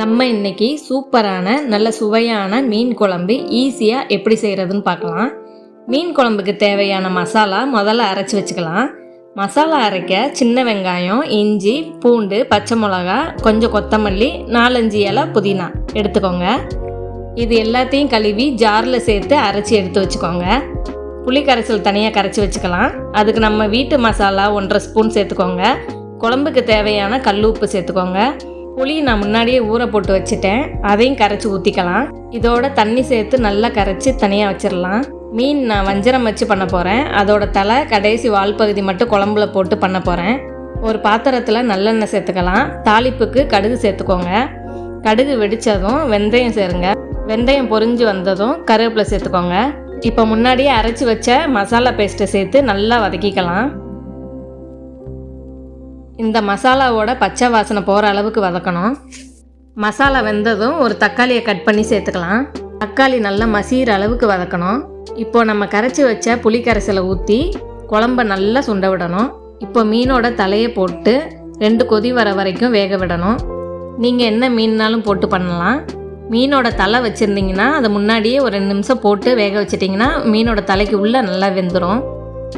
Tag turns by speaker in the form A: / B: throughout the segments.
A: நம்ம இன்னைக்கு சூப்பரான நல்ல சுவையான மீன் குழம்பு ஈஸியாக எப்படி செய்கிறதுன்னு பார்க்கலாம். மீன் குழம்புக்கு தேவையான மசாலா முதல்ல அரைச்சி வச்சுக்கலாம். மசாலா அரைக்க சின்ன வெங்காயம் இஞ்சி பூண்டு பச்சை மிளகா கொஞ்சம் கொத்தமல்லி நாலஞ்சு இலை புதினா எடுத்துக்கோங்க. இது எல்லாத்தையும் கழுவி ஜாரில் சேர்த்து அரைச்சி எடுத்து வச்சுக்கோங்க. புளி கரைசல் தனியாக கரைச்சி வச்சுக்கலாம். அதுக்கு நம்ம வீட்டு மசாலா ஒன்றரை ஸ்பூன் சேர்த்துக்கோங்க. குழம்புக்கு தேவையான கல் உப்பு சேர்த்துக்கோங்க. புளி நான் முன்னாடியே ஊற போட்டு வச்சுட்டேன். அதையும் கரைச்சி ஊற்றிக்கலாம் இதோட தண்ணி சேர்த்து நல்லா கரைச்சி தனியாக வச்சிடலாம் மீன் நான் வஞ்சரம் வச்சு பண்ண போகிறேன் அதோட தலை கடைசி வால் பகுதி மட்டும் குழம்புல போட்டு பண்ண போகிறேன் ஒரு பாத்திரத்தில் நல்லெண்ணெய் சேர்த்துக்கலாம். தாளிப்புக்கு கடுகு சேர்த்துக்கோங்க. கடுகு வெடித்ததும் வெந்தயம் சேருங்க. வெந்தயம் பொறிஞ்சு வந்ததும் கருவேப்பிலை சேர்த்துக்கோங்க. இப்போ முன்னாடியே அரைச்சி வச்ச மசாலா பேஸ்ட்டை சேர்த்து நல்லா வதக்கிக்கலாம். இந்த மசாலாவோட பச்சை வாசனை போகிற அளவுக்கு வதக்கணும். மசாலா வெந்ததும் ஒரு தக்காளியை கட் பண்ணி சேர்த்துக்கலாம். தக்காளி நல்லா மசிகிற அளவுக்கு வதக்கணும். இப்போ நம்ம கரைச்சி வச்ச புளி கரைசலை ஊற்றி குழம்ப நல்லா சுண்ட விடணும். இப்போ மீனோட தலையை போட்டு ரெண்டு கொதி வர வரைக்கும் வேக விடணும். நீங்கள் என்ன மீன்னாலும் போட்டு பண்ணலாம். மீனோட தலை வச்சுருந்தீங்கன்னா அதை முன்னாடியே ஒரு ரெண்டு நிமிஷம் போட்டு வேக வச்சிட்டிங்கன்னா மீனோட தலைக்கு உள்ளே நல்லா வெந்துடும்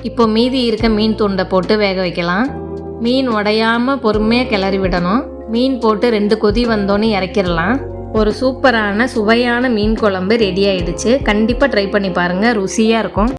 A: இப்போ மீதி இருக்க மீன் துண்டை போட்டு வேக வைக்கலாம். மீன் உடையாம பொறுமையாக கிளறி விடணும். மீன் போட்டு ரெண்டு கொதி வந்தோன்னே இறக்கிடலாம். ஒரு சூப்பரான சுவையான மீன் குழம்பு ரெடி ஆயிடுச்சு. கண்டிப்பாக ட்ரை பண்ணி பாருங்கள் ருசியாக இருக்கும்.